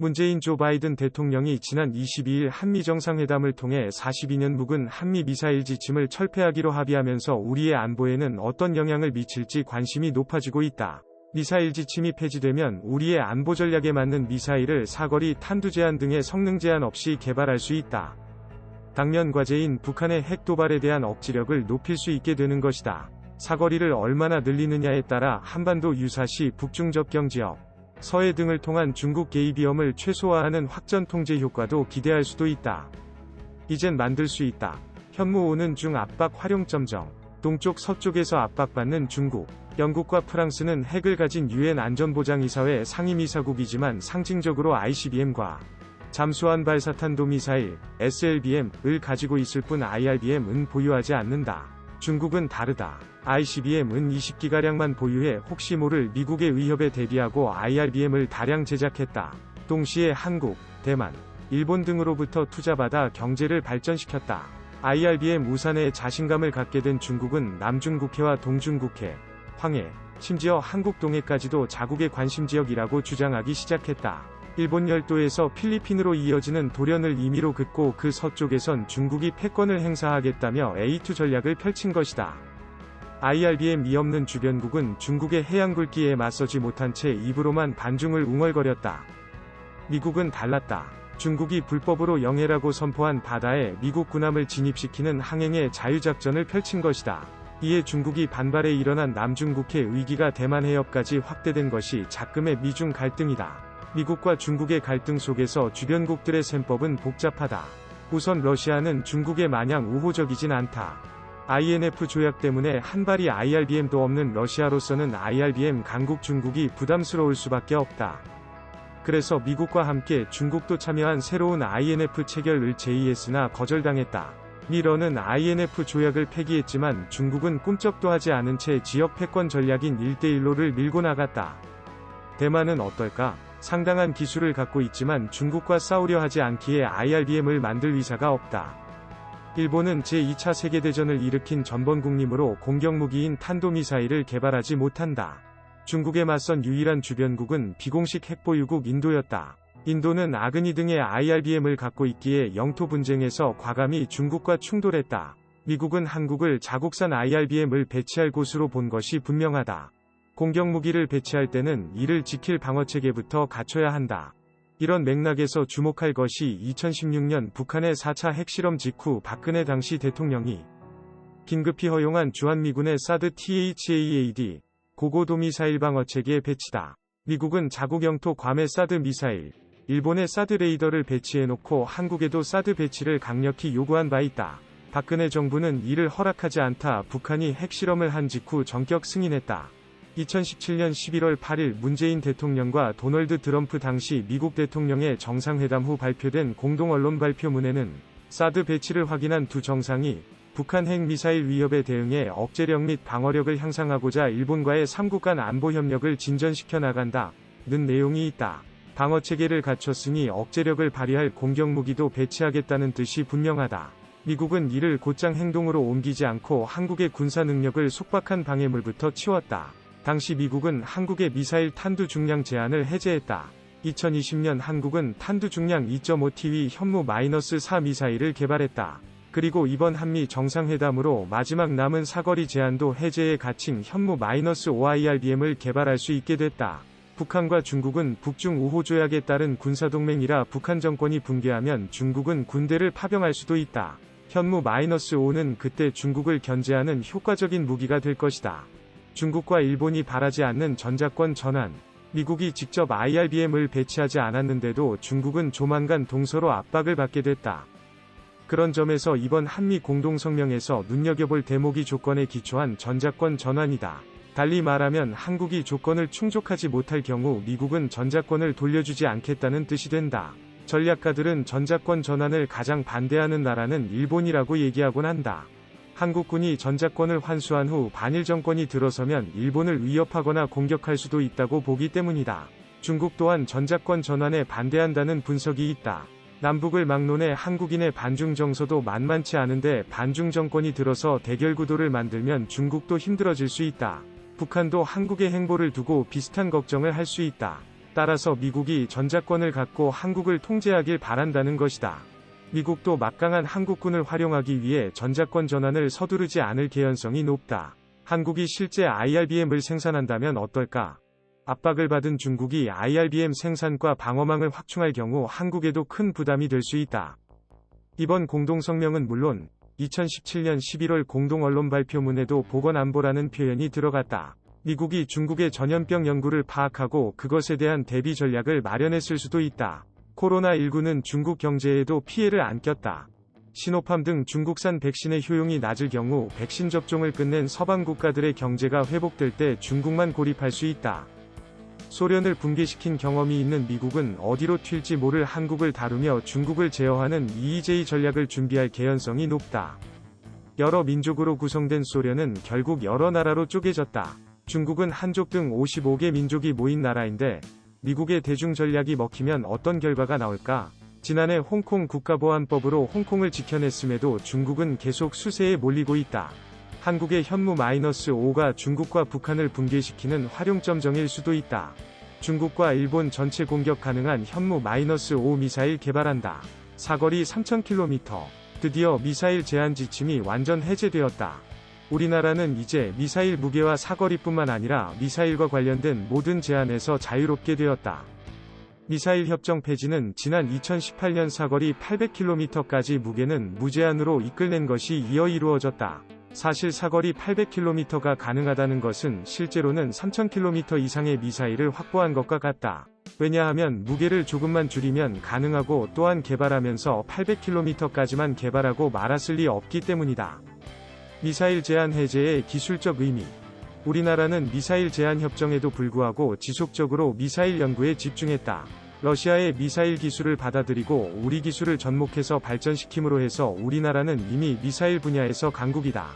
문재인 조 바이든 대통령이 지난 22일 한미 정상회담을 통해 42년 묵은 한미 미사일 지침을 철폐하기로 합의하면서 우리의 안보에는 어떤 영향을 미칠지 관심이 높아지고 있다. 미사일 지침이 폐지되면 우리의 안보 전략에 맞는 미사일을 사거리 탄두 제한 등의 성능 제한 없이 개발할 수 있다. 당면 과제인 북한의 핵 도발에 대한 억지력을 높일 수 있게 되는 것이다. 사거리를 얼마나 늘리느냐에 따라 한반도 유사시 북중 접경 지역, 서해 등을 통한 중국 개입 위험을 최소화하는 확전 통제 효과도 기대할 수도 있다. 이젠 만들 수 있다. 현무 오는 중 압박 활용점정. 동쪽 서쪽에서 압박받는 중국. 영국과 프랑스는 핵을 가진 유엔 안전보장이사회 상임이사국이지만 상징적으로 ICBM과 잠수한 발사탄도 미사일 SLBM을 가지고 있을 뿐 IRBM은 보유하지 않는다. 중국은 다르다. ICBM은 20기가량만 보유해 혹시 모를 미국의 위협에 대비하고 IRBM을 다량 제작했다. 동시에 한국, 대만, 일본 등으로부터 투자받아 경제를 발전시켰다. IRBM 우산에 자신감을 갖게 된 중국은 남중국해와 동중국해, 황해, 심지어 한국 동해까지도 자국의 관심지역이라고 주장하기 시작했다. 일본 열도에서 필리핀으로 이어지는 도련을 임의로 긋고 그 서쪽에선 중국이 패권을 행사하겠다며 A2 전략을 펼친 것이다. IRBM이 없는 주변국은 중국의 해양 굴기에 맞서지 못한 채 입으로만 반중을 웅얼거렸다. 미국은 달랐다. 중국이 불법으로 영해라고 선포한 바다에 미국 군함을 진입시키는 항행의 자유작전을 펼친 것이다. 이에 중국이 반발에 일어난 남중국해 위기가 대만 해협까지 확대된 것이 작금의 미중 갈등이다. 미국과 중국의 갈등 속에서 주변국들의 셈법은 복잡하다. 우선 러시아는 중국에 마냥 우호적이진 않다. INF 조약 때문에 한 발이 IRBM도 없는 러시아로서는 IRBM 강국 중국이 부담스러울 수밖에 없다. 그래서 미국과 함께 중국도 참여한 새로운 INF 체결을 제의했으나 거절당했다. 미러는 INF 조약을 폐기했지만 중국은 꿈쩍도 하지 않은 채 지역 패권 전략인 1대1로를 밀고 나갔다. 대만은 어떨까? 상당한 기술을 갖고 있지만 중국과 싸우려 하지 않기에 IRBM을 만들 의사가 없다. 일본은 제2차 세계대전을 일으킨 전범국님으로 공격무기인 탄도미사일을 개발하지 못한다. 중국에 맞선 유일한 주변국은 비공식 핵보유국 인도였다. 인도는 아그니 등의 IRBM을 갖고 있기에 영토 분쟁에서 과감히 중국과 충돌했다. 미국은 한국을 자국산 IRBM을 배치할 곳으로 본 것이 분명하다. 공격무기를 배치할 때는 이를 지킬 방어체계부터 갖춰야 한다. 이런 맥락에서 주목할 것이 2016년 북한의 4차 핵실험 직후 박근혜 당시 대통령이 긴급히 허용한 주한미군의 사드 THAAD 고고도 미사일 방어체계 배치다. 미국은 자국 영토 괌에 사드 미사일, 일본의 사드 레이더를 배치해놓고 한국에도 사드 배치를 강력히 요구한 바 있다. 박근혜 정부는 이를 허락하지 않다 북한이 핵실험을 한 직후 전격 승인했다. 2017년 11월 8일 문재인 대통령과 도널드 트럼프 당시 미국 대통령의 정상회담 후 발표된 공동 언론 발표문에는 사드 배치를 확인한 두 정상이 북한 핵미사일 위협에 대응해 억제력 및 방어력을 향상하고자 일본과의 3국 간 안보 협력을 진전시켜 나간다. 는 내용이 있다. 방어 체계를 갖췄으니 억제력을 발휘할 공격 무기도 배치하겠다는 뜻이 분명하다. 미국은 이를 곧장 행동으로 옮기지 않고 한국의 군사 능력을 속박한 방해물부터 치웠다. 당시 미국은 한국의 미사일 탄두 중량 제한을 해제했다. 2020년 한국은 탄두 중량 2.5TW 현무-4 미사일을 개발했다. 그리고 이번 한미 정상회담으로 마지막 남은 사거리 제한도 해제에 갇힌 현무-5IRBM을 개발할 수 있게 됐다. 북한과 중국은 북중 우호 조약에 따른 군사동맹이라 북한 정권이 붕괴하면 중국은 군대를 파병할 수도 있다. 현무-5는 그때 중국을 견제하는 효과적인 무기가 될 것이다. 중국과 일본이 바라지 않는 전자권 전환. 미국이 직접 IRBM을 배치하지 않았는데도 중국은 조만간 동서로 압박을 받게 됐다. 그런 점에서 이번 한미 공동성명에서 눈여겨볼 대목이 조건에 기초한 전자권 전환이다. 달리 말하면 한국이 조건을 충족하지 못할 경우 미국은 전자권을 돌려주지 않겠다는 뜻이 된다. 전략가들은 전자권 전환을 가장 반대하는 나라는 일본이라고 얘기하곤 한다. 한국군이 전자권을 환수한 후 반일 정권이 들어서면 일본을 위협하거나 공격할 수도 있다고 보기 때문이다. 중국 또한 전자권 전환에 반대한다는 분석이 있다. 남북을 막론해 한국인의 반중 정서도 만만치 않은데 반중 정권이 들어서 대결 구도를 만들면 중국도 힘들어질 수 있다. 북한도 한국의 행보를 두고 비슷한 걱정을 할 수 있다. 따라서 미국이 전자권을 갖고 한국을 통제하길 바란다는 것이다. 미국도 막강한 한국군을 활용하기 위해 전자권 전환을 서두르지 않을 개연성이 높다. 한국이 실제 IRBM을 생산한다면 어떨까? 압박을 받은 중국이 IRBM 생산과 방어망을 확충할 경우 한국에도 큰 부담이 될 수 있다. 이번 공동성명은 물론 2017년 11월 공동 언론 발표문에도 보건안보라는 표현이 들어갔다. 미국이 중국의 전염병 연구를 파악하고 그것에 대한 대비 전략을 마련했을 수도 있다. 코로나19는 중국 경제에도 피해를 안겼다. 시노팜 등 중국산 백신의 효용이 낮을 경우 백신 접종을 끝낸 서방 국가들의 경제가 회복될 때 중국만 고립할 수 있다. 소련을 붕괴시킨 경험이 있는 미국은 어디로 튈지 모를 한국을 다루며 중국을 제어하는 EEJ 전략을 준비할 개연성이 높다. 여러 민족으로 구성된 소련은 결국 여러 나라로 쪼개졌다. 중국은 한족 등 55개 민족이 모인 나라인데 미국의 대중 전략이 먹히면 어떤 결과가 나올까? 지난해 홍콩 국가보안법으로 홍콩을 지켜냈음에도 중국은 계속 수세에 몰리고 있다. 한국의 현무 마이너스 5가 중국과 북한을 붕괴시키는 활용점정일 수도 있다. 중국과 일본 전체 공격 가능한 현무 마이너스 5 미사일 개발한다. 사거리 3,000km. 드디어 미사일 제한 지침이 완전 해제되었다. 우리나라는 이제 미사일 무게와 사거리뿐만 아니라 미사일과 관련된 모든 제한에서 자유롭게 되었다. 미사일 협정 폐지는 지난 2018년 사거리 800km까지 무게는 무제한으로 이끌낸 것이 이어 이루어졌다. 사실 사거리 800km가 가능하다는 것은 실제로는 3000km 이상의 미사일을 확보한 것과 같다. 왜냐하면 무게를 조금만 줄이면 가능하고 또한 개발하면서 800km까지만 개발하고 말았을 리 없기 때문이다. 미사일 제한 해제의 기술적 의미 우리나라는 미사일 제한 협정에도 불구하고 지속적으로 미사일 연구에 집중했다. 러시아의 미사일 기술을 받아들이고 우리 기술을 접목해서 발전시킴으로 해서 우리나라는 이미 미사일 분야에서 강국이다.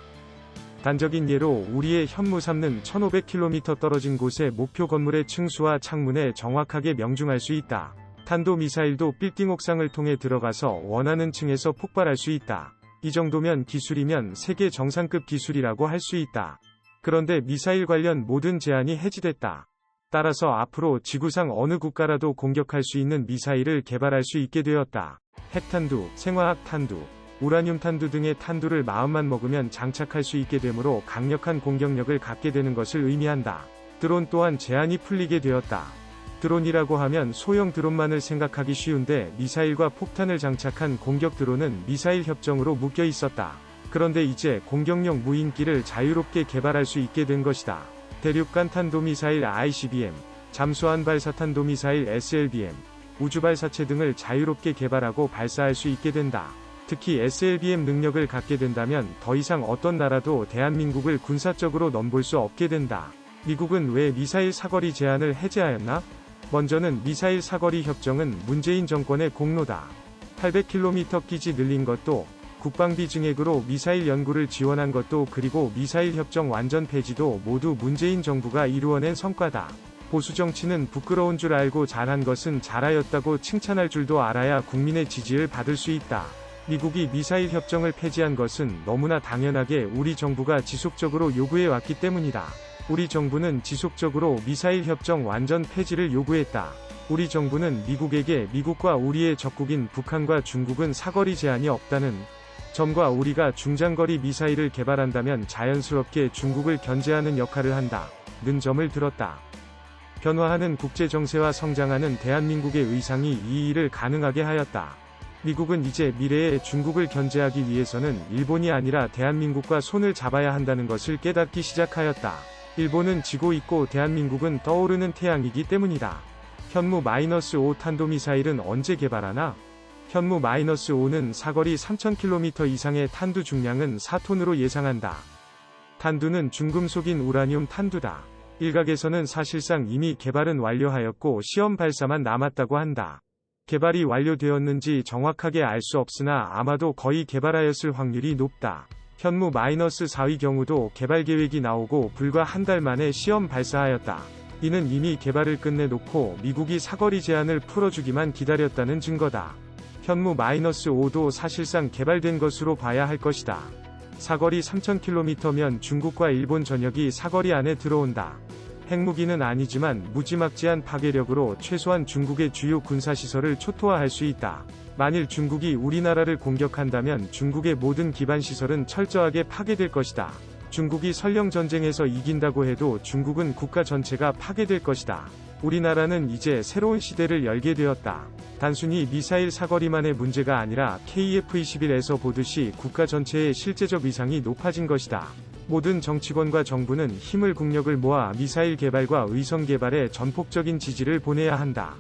단적인 예로 우리의 현무 3는 1500km 떨어진 곳의 목표 건물의 층수와 창문에 정확하게 명중할 수 있다. 탄도미사일도 빌딩 옥상을 통해 들어가서 원하는 층에서 폭발할 수 있다. 이 정도면 기술이면 세계 정상급 기술이라고 할 수 있다. 그런데 미사일 관련 모든 제한이 해지됐다. 따라서 앞으로 지구상 어느 국가라도 공격할 수 있는 미사일을 개발할 수 있게 되었다. 핵탄두, 생화학 탄두, 우라늄 탄두 등의 탄두를 마음만 먹으면 장착할 수 있게 되므로 강력한 공격력을 갖게 되는 것을 의미한다. 드론 또한 제한이 풀리게 되었다. 드론이라고 하면 소형 드론만을 생각하기 쉬운데 미사일과 폭탄을 장착한 공격 드론은 미사일 협정으로 묶여 있었다. 그런데 이제 공격용 무인기를 자유롭게 개발할 수 있게 된 것이다. 대륙간 탄도미사일 ICBM, 잠수함 발사 탄도미사일 SLBM, 우주발사체 등을 자유롭게 개발하고 발사할 수 있게 된다. 특히 SLBM 능력을 갖게 된다면 더 이상 어떤 나라도 대한민국을 군사적으로 넘볼 수 없게 된다. 미국은 왜 미사일 사거리 제한을 해제하였나? 먼저는 미사일 사거리 협정은 문재인 정권의 공로다. 800km 기지 늘린 것도 국방비 증액으로 미사일 연구를 지원한 것도 그리고 미사일 협정 완전 폐지도 모두 문재인 정부가 이루어낸 성과다. 보수 정치는 부끄러운 줄 알고 잘한 것은 잘하였다고 칭찬할 줄도 알아야 국민의 지지를 받을 수 있다. 미국이 미사일 협정을 폐지한 것은 너무나 당연하게 우리 정부가 지속적으로 요구해 왔기 때문이다. 우리 정부는 지속적으로 미사일 협정 완전 폐지를 요구했다. 우리 정부는 미국에게 미국과 우리의 적국인 북한과 중국은 사거리 제한이 없다는 점과 우리가 중장거리 미사일을 개발한다면 자연스럽게 중국을 견제하는 역할을 한다. 는 점을 들었다. 변화하는 국제 정세와 성장하는 대한민국의 의상이 이 일을 가능하게 하였다. 미국은 이제 미래에 중국을 견제하기 위해서는 일본이 아니라 대한민국과 손을 잡아야 한다는 것을 깨닫기 시작하였다. 일본은 지고 있고 대한민국은 떠오르는 태양이기 때문이다. 현무 마이너스 5 탄도미사일은 언제 개발하나? 현무 -5는 사거리 3000km 이상의 탄두 중량은 4톤으로 예상한다. 탄두는 중금속인 우라늄 탄두다. 일각에서는 사실상 이미 개발은 완료하였고 시험 발사만 남았다고 한다. 개발이 완료되었는지 정확하게 알 수 없으나 아마도 거의 개발하였을 확률이 높다. 현무 -4의 경우도 개발 계획이 나오고 불과 한 달 만에 시험 발사하였다. 이는 이미 개발을 끝내놓고 미국이 사거리 제한을 풀어주기만 기다렸다는 증거다. 현무 -5도 사실상 개발된 것으로 봐야 할 것이다. 사거리 3000km면 중국과 일본 전역이 사거리 안에 들어온다. 핵무기는 아니지만 무지막지한 파괴력으로 최소한 중국의 주요 군사시설을 초토화할 수 있다. 만일 중국이 우리나라를 공격한다면 중국의 모든 기반시설은 철저하게 파괴될 것이다. 중국이 설령 전쟁에서 이긴다고 해도 중국은 국가 전체가 파괴될 것이다. 우리나라는 이제 새로운 시대를 열게 되었다. 단순히 미사일 사거리만의 문제가 아니라 KF-21에서 보듯이 국가 전체의 실제적 위상이 높아진 것이다. 모든 정치권과 정부는 힘을 국력을 모아 미사일 개발과 의성 개발에 전폭적인 지지를 보내야 한다.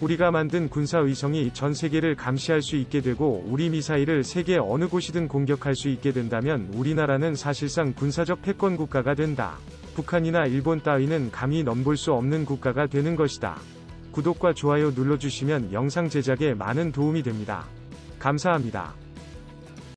우리가 만든 군사 의성이 전 세계를 감시할 수 있게 되고 우리 미사일을 세계 어느 곳이든 공격할 수 있게 된다면 우리나라는 사실상 군사적 패권 국가가 된다. 북한이나 일본 따위는 감히 넘볼 수 없는 국가가 되는 것이다. 구독과 좋아요 눌러주시면 영상 제작에 많은 도움이 됩니다. 감사합니다.